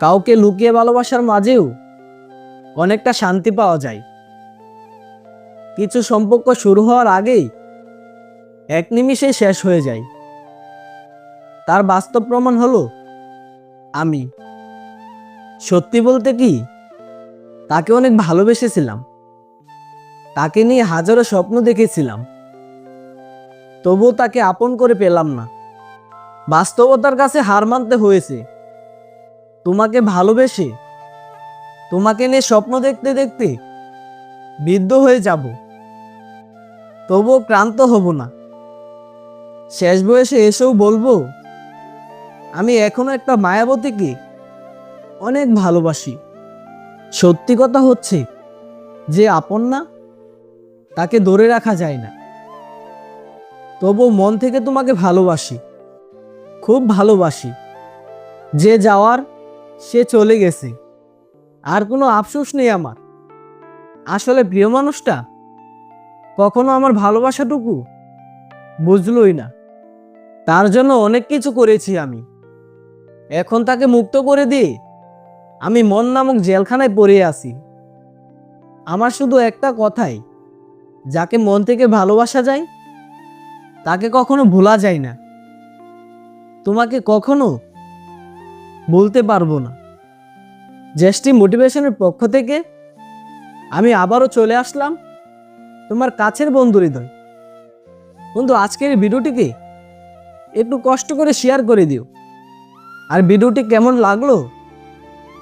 কাউকে লুকিয়ে ভালোবাসার মাঝেও অনেকটা শান্তি পাওয়া যায়। কিছু সম্পর্ক শুরু হওয়ার আগেই এক নিমিষে শেষ হয়ে যায়। তার বাস্তব প্রমাণ হলো আমি। সত্যি বলতে কি, তাকে অনেক ভালোবেসেছিলাম। তাকে নিয়ে হাজারো স্বপ্ন দেখেছিলাম। তবুও তাকে আপন করে পেলাম না। বাস্তবতার কাছে হার মানতে হয়েছে। তোমাকে ভালোবেসে, তোমাকে নিয়ে স্বপ্ন দেখতে দেখতে বৃদ্ধ হয়ে যাব। তবুও ক্লান্ত হব না। শেষ বয়সে এসেও বলব, আমি এখনও একটা মায়াবতীকে অনেক ভালোবাসি। সত্যি কথা হচ্ছে, যে আপন না, তাকে ধরে রাখা যায় না। তবুও মন থেকে তোমাকে ভালোবাসি, খুব ভালোবাসি। যে যাওয়ার সে চলে গেছে। আর কোনো আফসোস নেই আমার। আসলে প্রিয় মানুষটা কখনো আমার ভালোবাসাটুকু বুঝলই না। তার জন্য অনেক কিছু করেছি আমি। এখন তাকে মুক্ত করে দিয়ে আমি মন নামক জেলখানায় পড়ে আছি। আমার শুধু একটা কথাই, যাকে মন থেকে ভালোবাসা যায়, তাকে কখনো ভোলা যায় না। তোমাকে কখনো বলতে পারব না। জ্যেষ্ঠী মোটিভেশনের পক্ষ থেকে আমি আবারও চলে আসলাম তোমার কাছের বন্ধু হৃদয়। বন্ধু, আজকের ভিডিওটিকে একটু কষ্ট করে শেয়ার করে দিও। আর ভিডিওটি কেমন লাগল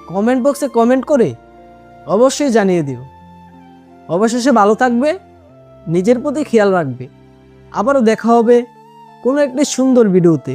কমেন্ট বক্সে কমেন্ট করে অবশ্যই জানিয়ে দিও। অবশেষে ভালো থাকবে, নিজের প্রতি খেয়াল রাখবে। আবারও দেখা হবে কোনো একটি সুন্দর ভিডিওতে।